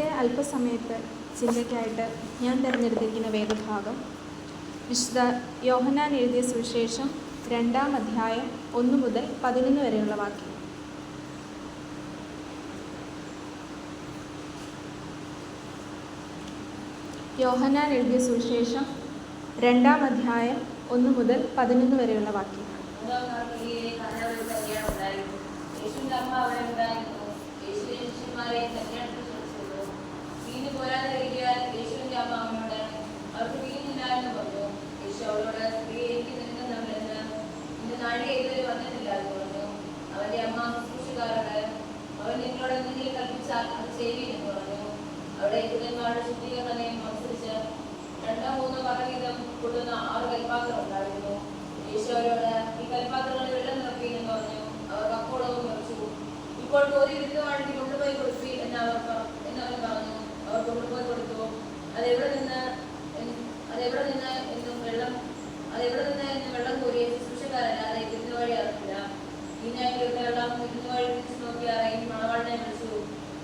ഇന്നത്തെ അല്പസമയത്ത് ചിന്തയ്ക്കായിട്ട് ഞാൻ തിരഞ്ഞെടുത്തിരിക്കുന്ന വേദഭാഗം വിശുദ്ധ യോഹനാൻ എഴുതിയ സുവിശേഷം രണ്ടാം അധ്യായം ഒന്ന് മുതൽ പതിനൊന്ന് വരെയുള്ള വാക്യം യോഹനാൻ എഴുതിയ സുവിശേഷം രണ്ടാം അധ്യായം ഒന്ന് മുതൽ പതിനൊന്ന് വരെയുള്ള വാക്യം. യേശുവിന്റെ അമ്മ അവിടെ ഉണ്ടായിരുന്നു. യേശുവിന്റെ ശിഷ്യന്മാരെ ക്ഷണിച്ചിരുന്നു. വീഞ്ഞ് പോരാതെ വരികയാൽ യേശുവിന്റെ അമ്മ അവനോട്, "അവർക്ക് വീഞ്ഞില്ല" എന്ന് പറഞ്ഞു. യേശു അവളോട്, സ്ത്രീ എനിക്ക് നിനക്കും തമ്മിലെന്ന് നിന്റെ നാഴിക ഇതുവരെ വന്നിട്ടില്ല" എന്ന് പറഞ്ഞു. അവന്റെ അമ്മ ശുശ്രൂഷക്കാരോട്, "അവൻ നിന്നോട് എന്തെങ്കിലും കൽപ്പിച്ചാൽ അത് ചെയ്യുവിൻ" എന്ന് പറഞ്ഞു. അവിടെ യഹൂദന്മാരുടെ ശുദ്ധീകരണ നിയമം അനുസരിച്ച് രണ്ടോ മൂന്നോ പറ വീതം കൊള്ളുന്ന ആറ് കൽപ്പാത്രം ഉണ്ടായിരുന്നു യേശു അവരോട് ഈ കൽപ്പാത്രങ്ങളിൽ വെള്ളം നിറപ്പീൻ എന്ന് പറഞ്ഞു അവർ കപ്പോളവും നിറച്ചു ഇപ്പോൾ കോരി വിരുദ്ധമാണെങ്കിൽ കൊണ്ടുപോയി കൊടുപ്പി എന്ന് അവർ പ- എന്ന് അവൻ പറഞ്ഞു അവർ കൊണ്ടുപോയി കൊടുത്തു വെള്ളം വഴി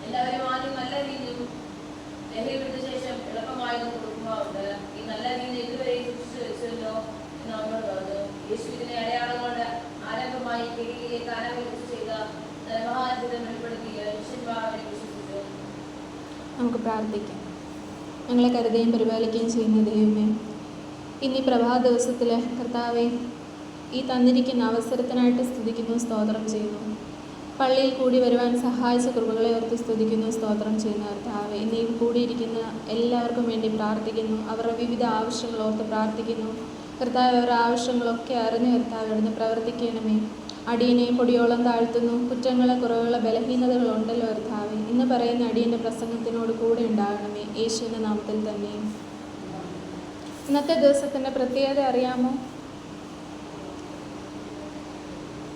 എല്ലാവരും ആദ്യം നല്ല രീതിയിൽ ഈ നല്ല ഇതുവരെ ചെയ്ത നമുക്ക് പ്രാർത്ഥിക്കാം. ഞങ്ങളെ കരുതുകയും പരിപാലിക്കുകയും ചെയ്യുന്ന ദൈവമേ ഇന്നീ പ്രഭാത ദിവസത്തിൽ കർത്താവെ ഈ തന്നിരിക്കുന്ന അവസരത്തിനായിട്ട് സ്തുതിക്കുന്നു സ്തോത്രം ചെയ്യുന്നു. പള്ളിയിൽ കൂടി വരുവാൻ സഹായിച്ച കൃപകളെ ഓർത്ത് സ്തുതിക്കുന്നു സ്തോത്രം ചെയ്യുന്ന കർത്താവെ. ഇന്ന് കൂടിയിരിക്കുന്ന എല്ലാവർക്കും വേണ്ടി പ്രാർത്ഥിക്കുന്നു. അവരുടെ വിവിധ ആവശ്യങ്ങൾ ഓർത്ത് പ്രാർത്ഥിക്കുന്നു. കർത്താവ് അവരുടെ ആവശ്യങ്ങളൊക്കെ അറിഞ്ഞു കർത്താവ് ഇവിടുന്ന് പ്രവർത്തിക്കണമേ. അടിയനെ പൊടിയോളം താഴ്ത്തുന്നു. കുറ്റങ്ങളെ കുറവുകളെ ബലഹീനതകളുണ്ടല്ലോ കർത്താവെ. ഇന്ന് പറയുന്ന അടിയന്റെ പ്രസംഗത്തിനോട് കൂടെ ഉണ്ടാകണമേ. യേശുവിന്റെ നാമത്തിൽ തന്നെ. ഇന്നത്തെ ദിവസത്തിന്റെ പ്രത്യേകത അറിയാമോ?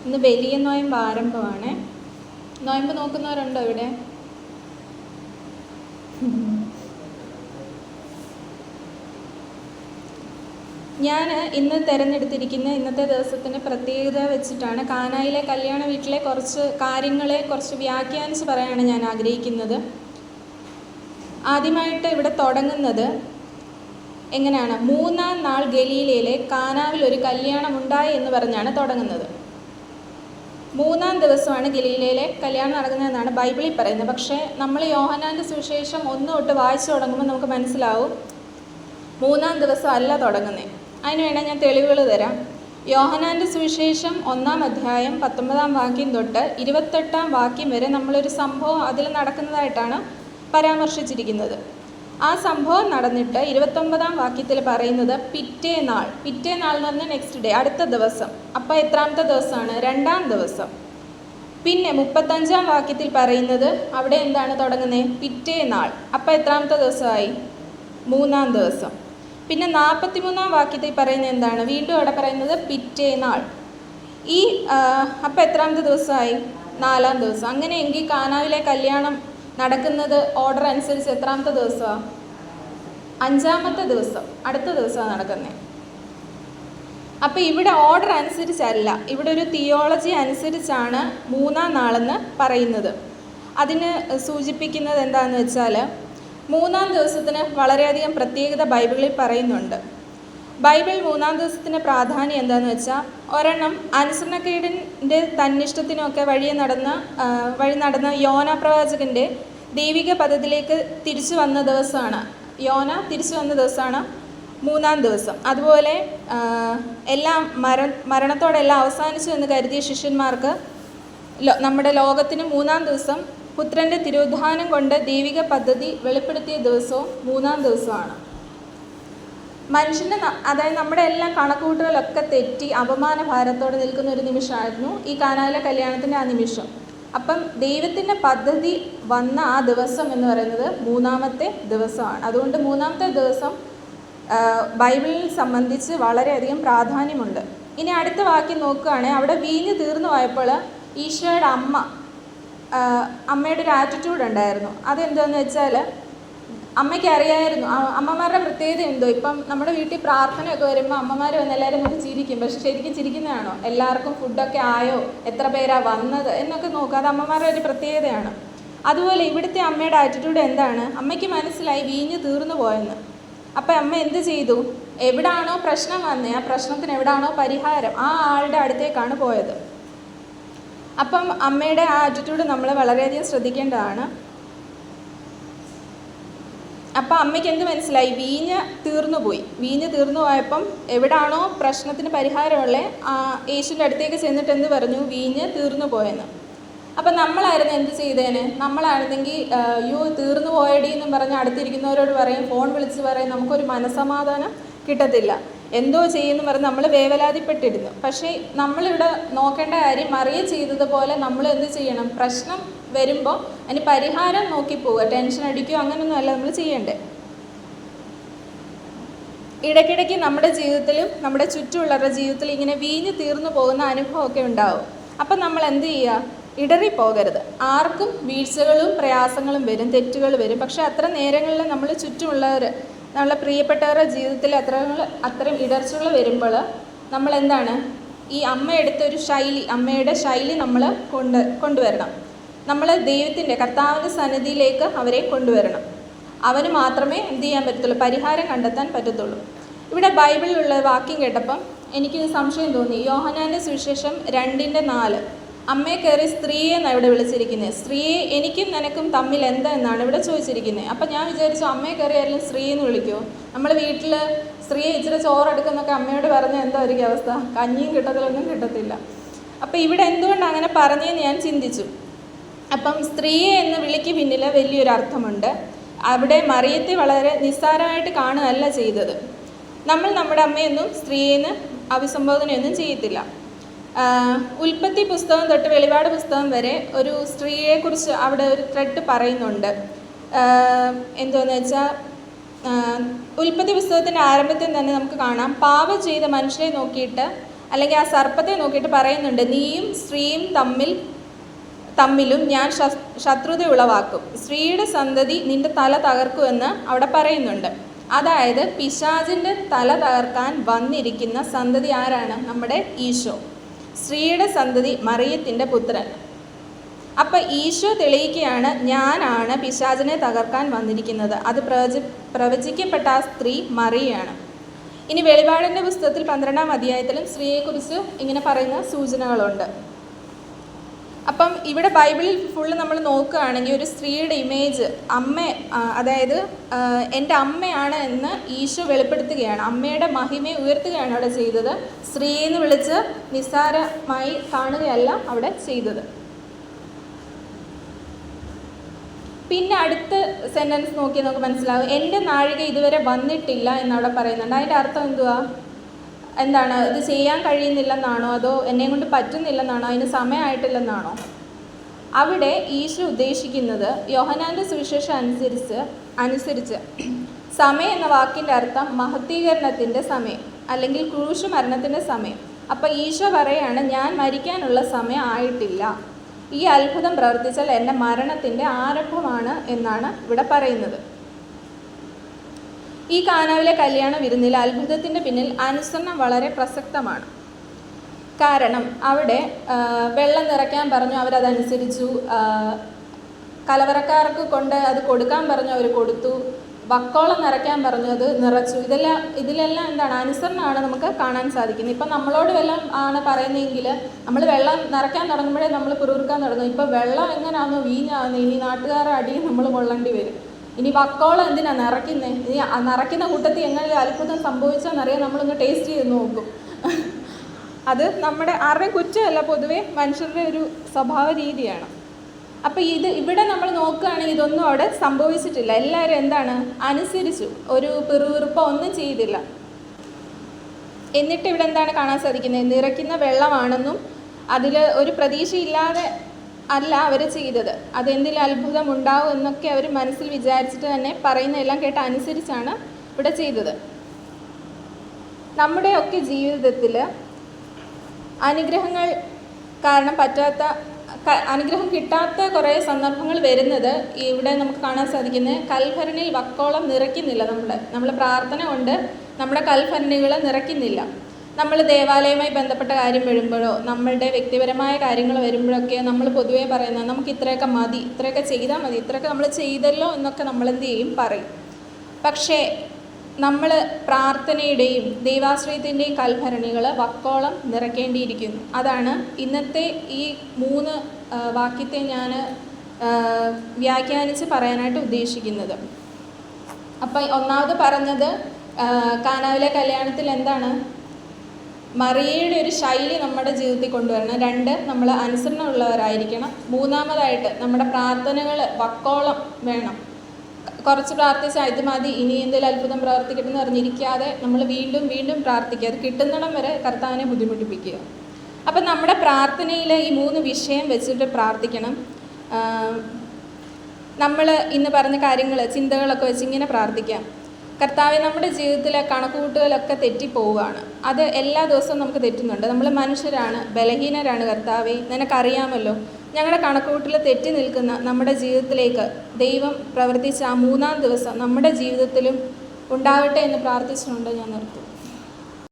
ഇന്ന് വലിയ നോയമ്പ് ആരംഭമാണ്. നോയമ്പ് നോക്കുന്നവരുണ്ടോ ഇവിടെ? ഞാൻ ഇന്ന് തിരഞ്ഞെടുത്തിരിക്കുന്ന ഇന്നത്തെ ദിവസത്തിന്റെ പ്രത്യേകത വെച്ചിട്ടാണ് കാനായിലെ കല്യാണ വീട്ടിലെ കുറച്ച് കാര്യങ്ങളെ കുറച്ച് വ്യാഖ്യാനിച്ച് പറയാനാണ് ഞാൻ ആഗ്രഹിക്കുന്നത്. ആദ്യമായിട്ട് ഇവിടെ തുടങ്ങുന്നത് എങ്ങനെയാണ്? മൂന്നാം നാൾ ഗലീലയിലെ കാനാവിൽ ഒരു കല്യാണം ഉണ്ടായി എന്ന് പറഞ്ഞാണ് തുടങ്ങുന്നത്. മൂന്നാം ദിവസമാണ് ഗലീലയിലെ കല്യാണം നടക്കുന്നതെന്നാണ് ബൈബിളിൽ പറയുന്നത്. പക്ഷേ നമ്മൾ യോഹനാന്റെ സുവിശേഷം ഒന്ന് തൊട്ട് വായിച്ചു തുടങ്ങുമ്പോൾ നമുക്ക് മനസ്സിലാവും മൂന്നാം ദിവസം അല്ല തുടങ്ങുന്നത്. അതിന് വേണ്ട ഞാൻ തെളിവുകൾ തരാം. യോഹനാന്റെ സുവിശേഷം ഒന്നാം അധ്യായം പത്തൊമ്പതാം വാക്യം തൊട്ട് ഇരുപത്തെട്ടാം വാക്യം വരെ നമ്മളൊരു സംഭവം അതിൽ നടക്കുന്നതായിട്ടാണ് പരാമർശിച്ചിരിക്കുന്നത്. ആ സംഭവം നടന്നിട്ട് ഇരുപത്തൊമ്പതാം വാക്യത്തിൽ പറയുന്നത് പിറ്റേ നാൾ. പിറ്റേ നാൾ എന്ന് പറഞ്ഞാൽ നെക്സ്റ്റ് ഡേ അടുത്ത ദിവസം. അപ്പോൾ എത്രാമത്തെ ദിവസമാണ്? രണ്ടാം ദിവസം. പിന്നെ മുപ്പത്തഞ്ചാം വാക്യത്തിൽ പറയുന്നത് അവിടെ എന്താണ് തുടങ്ങുന്നത്? പിറ്റേ നാൾ. അപ്പോൾ എത്രാമത്തെ ദിവസമായി? മൂന്നാം ദിവസം. പിന്നെ നാൽപ്പത്തിമൂന്നാം വാക്യത്തിൽ പറയുന്നത് എന്താണ്? വീണ്ടും അവിടെ പറയുന്നത് പിറ്റേ നാൾ. ഈ അപ്പം എത്രാമത്തെ ദിവസമായി? നാലാം ദിവസം. അങ്ങനെയെങ്കിൽ കാനാവിലെ കല്യാണം നടക്കുന്നത് ഓർഡർ അനുസരിച്ച് എത്രാമത്തെ ദിവസമാണ് അഞ്ചാമത്തെ ദിവസം. അടുത്ത ദിവസമാണ് നടക്കുന്നത് അപ്പോൾ ഇവിടെ ഓർഡർ അനുസരിച്ചല്ല. ഇവിടെ ഒരു തിയോളജി അനുസരിച്ചാണ് മൂന്നാം നാളെന്ന് പറയുന്നത്. അതിന് സൂചിപ്പിക്കുന്നത് എന്താണെന്ന് വെച്ചാൽ മൂന്നാം ദിവസത്തിന് വളരെയധികം പ്രത്യേകത ബൈബിളിൽ പറയുന്നുണ്ട്. ബൈബിൾ മൂന്നാം ദിവസത്തിന് പ്രാധാന്യം എന്താണെന്ന് വെച്ചാൽ ഒരെണ്ണം അനുസരണക്കേടിന്റെ തന്നിഷ്ടത്തിനൊക്കെ വഴി നടന്ന വഴി നടന്ന യോന പ്രവാചകന്റെ ദൈവിക പദത്തിലേക്ക് തിരിച്ചു വന്ന ദിവസമാണ്. യോന തിരിച്ചു വന്ന ദിവസമാണ് മൂന്നാം ദിവസം. അതുപോലെ എല്ലാം മര മരണത്തോടെല്ലാം അവസാനിച്ചു എന്ന് കരുതിയ ശിഷ്യന്മാർക്ക് നമ്മുടെ ലോകത്തിന് മൂന്നാം ദിവസം പുത്രന്റെ തിരോധാനം കൊണ്ട് ദൈവിക പദ്ധതി വെളിപ്പെടുത്തിയ ദിവസവും മൂന്നാം ദിവസമാണ്. മനുഷ്യന്റെ അതായത് നമ്മുടെ എല്ലാ കണക്കുകൂട്ടലൊക്കെ തെറ്റി അപമാന ഭാരത്തോടെ നിൽക്കുന്ന ഒരു നിമിഷമായിരുന്നു ഈ കാനായിലെ കല്യാണത്തിന്റെ ആ നിമിഷം. അപ്പം ദൈവത്തിന്റെ പദ്ധതി വന്ന ആ ദിവസം എന്ന് പറയുന്നത് മൂന്നാമത്തെ ദിവസമാണ്. അതുകൊണ്ട് മൂന്നാമത്തെ ദിവസം ബൈബിളിൽ സംബന്ധിച്ച് വളരെയധികം പ്രാധാന്യമുണ്ട്. ഇനി അടുത്ത വാക്യം നോക്കുകയാണെങ്കിൽ അവിടെ വീഞ്ഞ് തീർന്നു പോയപ്പോൾ ഈശോയുടെ അമ്മ അമ്മയുടെ ഒരു ആറ്റിറ്റ്യൂഡ് ഉണ്ടായിരുന്നു. അതെന്താന്ന് വെച്ചാൽ അമ്മയ്ക്ക് അറിയായിരുന്നു. അമ്മമാരുടെ പ്രത്യേകത എന്തോ? ഇപ്പം നമ്മുടെ വീട്ടിൽ പ്രാർത്ഥനയൊക്കെ വരുമ്പോൾ അമ്മമാർ വന്ന് എല്ലാവരും നോക്കി ചിരിക്കും. പക്ഷെ ശരിക്കും ചിരിക്കുന്നതാണോ? എല്ലാവർക്കും ഫുഡൊക്കെ ആയോ? എത്ര പേരാ വന്നത്? എന്നൊക്കെ നോക്കുക അത് അമ്മമാരുടെ ഒരു പ്രത്യേകതയാണ്. അതുപോലെ ഇവിടുത്തെ അമ്മയുടെ ആറ്റിറ്റ്യൂഡ് എന്താണ്? അമ്മയ്ക്ക് മനസ്സിലായി വീഞ്ഞ് തീർന്നു പോയെന്ന്. അപ്പം അമ്മ എന്ത് ചെയ്തു? എവിടാണോ പ്രശ്നം വന്നേ? ആ പ്രശ്നത്തിന് എവിടാണോ പരിഹാരം? ആ ആളുടെ അടുത്തേക്കാണ് പോയത്. അപ്പം അമ്മയുടെ ആ ആറ്റിറ്റ്യൂഡ് നമ്മൾ വളരെയധികം ശ്രദ്ധിക്കേണ്ടതാണ്. അപ്പം അമ്മയ്ക്ക് എന്ത് മനസ്സിലായി? വീഞ്ഞ് തീർന്നു പോയി. വീഞ്ഞ് തീർന്നു പോയപ്പം എവിടാണോ പ്രശ്നത്തിന് പരിഹാരമുള്ളത് ആ യേശുവിന്റെ അടുത്തേക്ക് ചെന്നിട്ട് എന്ത് പറഞ്ഞു? വീഞ്ഞ് തീർന്നു പോയെന്ന്. അപ്പം നമ്മളായിരുന്നു എന്ത് ചെയ്തേന്? നമ്മളായിരുന്നെങ്കിൽ യു തീർന്നു പോയടി എന്നും പറഞ്ഞ് അടുത്തിരിക്കുന്നവരോട് പറയും ഫോൺ വിളിച്ച് പറയും നമുക്കൊരു മനസമാധാനം കിട്ടത്തില്ല. എന്തോ ചെയ്യുമെന്ന് പറഞ്ഞ് നമ്മൾ വേവലാതിപ്പെട്ടിരുന്നു. പക്ഷേ നമ്മളിവിടെ നോക്കേണ്ട കാര്യം മറിയ ചെയ്തതുപോലെ നമ്മൾ എന്ത് ചെയ്യണം? പ്രശ്നം വരുമ്പോൾ അതിന് പരിഹാരം നോക്കി പോവുക. ടെൻഷൻ അടിക്കുകയോ അങ്ങനെയൊന്നുമല്ല നമ്മൾ ചെയ്യേണ്ടത് ഇടയ്ക്കിടയ്ക്ക് നമ്മുടെ ജീവിതത്തിലും നമ്മുടെ ചുറ്റുമുള്ളവരുടെ ജീവിതത്തിൽ ഇങ്ങനെ വീഞ്ഞു തീർന്നു പോകുന്ന അനുഭവമൊക്കെ ഉണ്ടാവും. അപ്പം നമ്മൾ എന്ത് ചെയ്യുക? ഇടറിപ്പോകരുത്. ആർക്കും വീഴ്ചകളും പ്രയാസങ്ങളും വരും തെറ്റുകൾ വരും. പക്ഷേ അത്ര നേരങ്ങളിൽ നമ്മൾ ചുറ്റുമുള്ളവർ നമ്മളെ പ്രിയപ്പെട്ടവരുടെ ജീവിതത്തിൽ അത്ര അത്രയും ഇടർച്ചകൾ വരുമ്പോൾ നമ്മൾ എന്താണ് ഈ അമ്മ ഒരു ശൈലി അമ്മയുടെ ശൈലി നമ്മൾ കൊണ്ട് കൊണ്ടുവരണം. നമ്മൾ ദൈവത്തിന്റെ കർത്താവിന്റെ സന്നിധിയിലേക്ക് അവരെ കൊണ്ടുവരണം. അവന് മാത്രമേ എന്ത് ചെയ്യാൻ പറ്റത്തുള്ളൂ? പരിഹാരം കണ്ടെത്താൻ പറ്റത്തുള്ളൂ. ഇവിടെ ബൈബിളിലുള്ള വാക്യം കേട്ടപ്പം എനിക്ക് സംശയം തോന്നി. യോഹനാന്റെ സുവിശേഷം രണ്ടിന്റെ നാല്. അമ്മയെ കയറി സ്ത്രീയെ എന്നാണ് ഇവിടെ വിളിച്ചിരിക്കുന്നത് സ്ത്രീയെ എനിക്കും നിനക്കും തമ്മിൽ എന്താ എന്നാണ് ഇവിടെ ചോദിച്ചിരിക്കുന്നത് അപ്പം ഞാൻ വിചാരിച്ചു അമ്മയെ കയറി ആരെങ്കിലും സ്ത്രീ എന്ന് വിളിക്കുമോ നമ്മൾ വീട്ടിൽ സ്ത്രീയെ ഇച്ചിരി ചോറെടുക്കുന്നൊക്കെ അമ്മയോട് പറഞ്ഞാൽ എന്തായിരിക്കും അവസ്ഥ? കഞ്ഞിയും കിട്ടത്തില്ലൊന്നും കിട്ടത്തില്ല. അപ്പം ഇവിടെ എന്തുകൊണ്ട് അങ്ങനെ പറഞ്ഞതെന്ന് ഞാൻ ചിന്തിച്ചു. അപ്പം സ്ത്രീയെ എന്ന് വിളിക്ക് പിന്നിൽ വലിയൊരു അർത്ഥമുണ്ട്. അവിടെ മറിയത്തെ വളരെ നിസ്സാരമായിട്ട് കാണുകയല്ല ചെയ്തത്. നമ്മൾ നമ്മുടെ അമ്മയൊന്നും സ്ത്രീയെന്ന് അഭിസംബോധനയൊന്നും ചെയ്യത്തില്ല. ഉൽപ്പത്തി പുസ്തകം തൊട്ട് വെളിപാട് പുസ്തകം വരെ ഒരു സ്ത്രീയെക്കുറിച്ച് അവിടെ ഒരു ത്രെഡ് പറയുന്നുണ്ട്. എന്തോന്ന് വെച്ചാൽ ഉൽപ്പത്തി പുസ്തകത്തിന്റെ ആരംഭത്തിൽ തന്നെ നമുക്ക് കാണാം. പാപം ചെയ്ത മനുഷ്യരെ നോക്കിയിട്ട് അല്ലെങ്കിൽ ആ സർപ്പത്തെ നോക്കിയിട്ട് പറയുന്നുണ്ട് നീയും സ്ത്രീയും തമ്മിൽ തമ്മിലും ഞാൻ ശത്രുത ഉളവാക്കും. സ്ത്രീയുടെ സന്തതി നിന്റെ തല തകർക്കുമെന്ന് അവിടെ പറയുന്നുണ്ട്. അതായത് പിശാചിന്റെ തല തകർക്കാൻ വന്നിരിക്കുന്ന സന്തതി ആരാണ്? നമ്മുടെ ഈശോ. സ്ത്രീയുടെ സന്തതി മറിയത്തിന്റെ പുത്രൻ. അപ്പം ഈശോ തെളിയിക്കുകയാണ് ഞാനാണ് പിശാചിനെ തകർക്കാൻ വന്നിരിക്കുന്നത്. അത് പ്രവചി പ്രവചിക്കപ്പെട്ട ആ സ്ത്രീ മറിയാണ് ഇനി വെളിപാടിന്റെ പുസ്തകത്തിൽ പന്ത്രണ്ടാം അധ്യായത്തിലും സ്ത്രീയെക്കുറിച്ച് ഇങ്ങനെ പറയുന്ന സൂചനകളുണ്ട്. അപ്പം ഇവിടെ ബൈബിളിൽ ഫുള്ള് നമ്മൾ നോക്കുകയാണെങ്കിൽ ഒരു സ്ത്രീയുടെ ഇമേജ് അമ്മ അതായത് എന്റെ അമ്മയാണ് എന്ന് ഈശോ വെളിപ്പെടുത്തുകയാണ്. അമ്മയുടെ മഹിമയെ ഉയർത്തുകയാണ് അവിടെ ചെയ്തത്. സ്ത്രീയെന്ന് വിളിച്ച് നിസ്സാരമായി കാണുകയല്ല അവിടെ ചെയ്തത്. പിന്നെ അടുത്ത സെന്റൻസ് നോക്കി നമുക്ക് മനസ്സിലാവും എന്റെ നാഴിക ഇതുവരെ വന്നിട്ടില്ല എന്നവിടെ പറയുന്നുണ്ട്. അതിന്റെ അർത്ഥം എന്തുവാ? എന്താണ് ഇത് ചെയ്യാൻ കഴിയുന്നില്ലെന്നാണോ അതോ എന്നെ കൊണ്ട് പറ്റുന്നില്ലെന്നാണോ? അതിന് സമയമായിട്ടില്ലെന്നാണോ? അവിടെ ഈശോ ഉദ്ദേശിക്കുന്നത് യോഹനാന്റെ സുവിശേഷം അനുസരിച്ച് അനുസരിച്ച് സമയം എന്ന വാക്കിന്റെ അർത്ഥം മഹത്തീകരണത്തിന്റെ സമയം അല്ലെങ്കിൽ ക്രൂശ് മരണത്തിന്റെ സമയം. അപ്പോൾ ഈശോ പറയാണ് ഞാൻ മരിക്കാനുള്ള സമയം ആയിട്ടില്ല. ഈ അത്ഭുതം പ്രവർത്തിച്ചാൽ എന്റെ മരണത്തിന്റെ ആരംഭമാണ് എന്നാണ് ഇവിടെ പറയുന്നത്. ഈ കാനാവിലെ കല്യാണ വിരുന്നിൽ അത്ഭുതത്തിന്റെ പിന്നിൽ അനുസരണം വളരെ പ്രസക്തമാണ്. കാരണം അവിടെ വെള്ളം നിറയ്ക്കാൻ പറഞ്ഞു അവരതനുസരിച്ചു. കലവറക്കാർക്ക് കൊണ്ട് അത് കൊടുക്കാൻ പറഞ്ഞു അവർ കൊടുത്തു. വക്കോളം നിറയ്ക്കാൻ പറഞ്ഞു അത് നിറച്ചു. ഇതെല്ലാം ഇതിലെല്ലാം എന്താണ്? അനുസരണമാണ് നമുക്ക് കാണാൻ സാധിക്കുന്നത്. ഇപ്പം നമ്മളോട് വെള്ളം ആണ് പറയുന്നതെങ്കിൽ നമ്മൾ വെള്ളം നിറയ്ക്കാൻ തുടങ്ങുമ്പോഴേ നമ്മൾ പിറുപിറുക്കാൻ തുടങ്ങും. ഇപ്പം വെള്ളം എങ്ങനെയാണെന്നോ വീഞ്ഞാകുന്നു ഇനി നാട്ടുകാരുടെ അടിയും നമ്മൾ കൊള്ളേണ്ടി വരും. ഇനി വക്കോളം എന്തിനാ നിറയ്ക്കുന്നത് ഇനി നിറയ്ക്കുന്ന കൂട്ടത്തിൽ എങ്ങനെ അത്ഭുതം സംഭവിച്ചോന്നറിയാൻ നമ്മളൊന്ന് ടേസ്റ്റ് ചെയ്ത് നോക്കും. അത് നമ്മുടെ ആരുടെയും കുറ്റമല്ല പൊതുവെ മനുഷ്യരുടെ ഒരു സ്വഭാവ രീതിയാണ്. അപ്പോൾ ഇത് ഇവിടെ നമ്മൾ നോക്കുകയാണെങ്കിൽ ഇതൊന്നും അവിടെ സംഭവിച്ചിട്ടില്ല. എല്ലാവരും എന്താണ്? അനുസരിച്ചു. ഒരു പിറുപിറുപ്പോ ഒന്നും ചെയ്തില്ല. എന്നിട്ട് ഇവിടെ എന്താണ് കാണാൻ സാധിക്കുന്നത്? നിറയ്ക്കുന്ന വെള്ളമാണെന്നും അതിൽ ഒരു പ്രതീക്ഷയില്ലാതെ അല്ല അവർ ചെയ്തത്. അതെന്തെങ്കിലും അത്ഭുതം ഉണ്ടാവും എന്നൊക്കെ അവർ മനസ്സിൽ വിചാരിച്ചിട്ട് തന്നെ പറയുന്നതെല്ലാം കേട്ട് അനുസരിച്ചാണ് ഇവിടെ ചെയ്തത്. നമ്മുടെയൊക്കെ ജീവിതത്തിൽ അനുഗ്രഹങ്ങൾ കാരണം പറ്റാത്ത അനുഗ്രഹം കിട്ടാത്ത കുറേ സന്ദർഭങ്ങൾ വരുന്നത് ഇവിടെ നമുക്ക് കാണാൻ സാധിക്കുന്നത് കൽഭരണിയിൽ വക്കോളം നിറയ്ക്കുന്നില്ല നമ്മൾ നമ്മൾ പ്രാർത്ഥന കൊണ്ട് നമ്മുടെ കൽഭരണികൾ നിറയ്ക്കുന്നില്ല. നമ്മൾ ദേവാലയവുമായി ബന്ധപ്പെട്ട കാര്യം വരുമ്പോഴോ നമ്മളുടെ വ്യക്തിപരമായ കാര്യങ്ങൾ വരുമ്പോഴൊക്കെ നമ്മൾ പൊതുവേ പറയുന്നത് നമുക്ക് ഇത്രയൊക്കെ മതി ഇത്രയൊക്കെ ചെയ്താൽ മതി ഇത്രയൊക്കെ നമ്മൾ ചെയ്തല്ലോ എന്നൊക്കെ നമ്മൾ എന്ത് ചെയ്യും? പറയും. പക്ഷേ നമ്മൾ പ്രാർത്ഥനയുടെയും ദൈവാശ്രയത്തിന്റെയും കൽഭരണികൾ വക്കോളം നിറയ്ക്കേണ്ടിയിരിക്കുന്നു. അതാണ് ഇന്നത്തെ ഈ മൂന്ന് വാക്യത്തെ ഞാൻ വ്യാഖ്യാനിച്ച് പറയാനായിട്ട് ഉദ്ദേശിക്കുന്നത്. അപ്പം ഒന്നാമത് പറഞ്ഞത് കാനാവിലെ കല്യാണത്തിൽ എന്താണ്? മറിയയുടെ ഒരു ശൈലി നമ്മുടെ ജീവിതത്തിൽ കൊണ്ടുവരണം. രണ്ട് നമ്മൾ അനുസരണ ഉള്ളവരായിരിക്കണം മൂന്നാമതായിട്ട് നമ്മുടെ പ്രാർത്ഥനകൾ വക്കോളം വേണം. കുറച്ച് പ്രാർത്ഥിച്ചാൽ ഇത് മതി ഇനി എന്തെങ്കിലും അത്ഭുതം പ്രവർത്തിക്കട്ടെ എന്ന് പറഞ്ഞിരിക്കാതെ നമ്മൾ വീണ്ടും വീണ്ടും പ്രാർത്ഥിക്കുക. അത് കിട്ടുന്നിടം വരെ കർത്താവിനെ ബുദ്ധിമുട്ടിപ്പിക്കുക. അപ്പം നമ്മുടെ പ്രാർത്ഥനയിൽ ഈ മൂന്ന് വിഷയം വെച്ചിട്ട് പ്രാർത്ഥിക്കണം. നമ്മൾ ഇന്ന് പറഞ്ഞ കാര്യങ്ങൾ ചിന്തകളൊക്കെ വെച്ച് ഇങ്ങനെ പ്രാർത്ഥിക്കാം. കർത്താവെ നമ്മുടെ ജീവിതത്തിലെ കണക്കുകൂട്ടുകളൊക്കെ തെറ്റിപ്പോവുകയാണ്. അത് എല്ലാ ദിവസവും നമുക്ക് തെറ്റുന്നുണ്ട്. നമ്മൾ മനുഷ്യരാണ് ബലഹീനരാണ് കർത്താവെ. നിനക്കറിയാമല്ലോ ഞങ്ങളുടെ കണക്കുകൂട്ടിൽ തെറ്റി നിൽക്കുന്ന നമ്മുടെ ജീവിതത്തിലേക്ക് ദൈവം പ്രവർത്തിച്ച ആ മൂന്നാം ദിവസം നമ്മുടെ ജീവിതത്തിലും ഉണ്ടാവട്ടെ എന്ന് പ്രാർത്ഥിച്ചുകൊണ്ട് ഞാൻ നിർത്തും.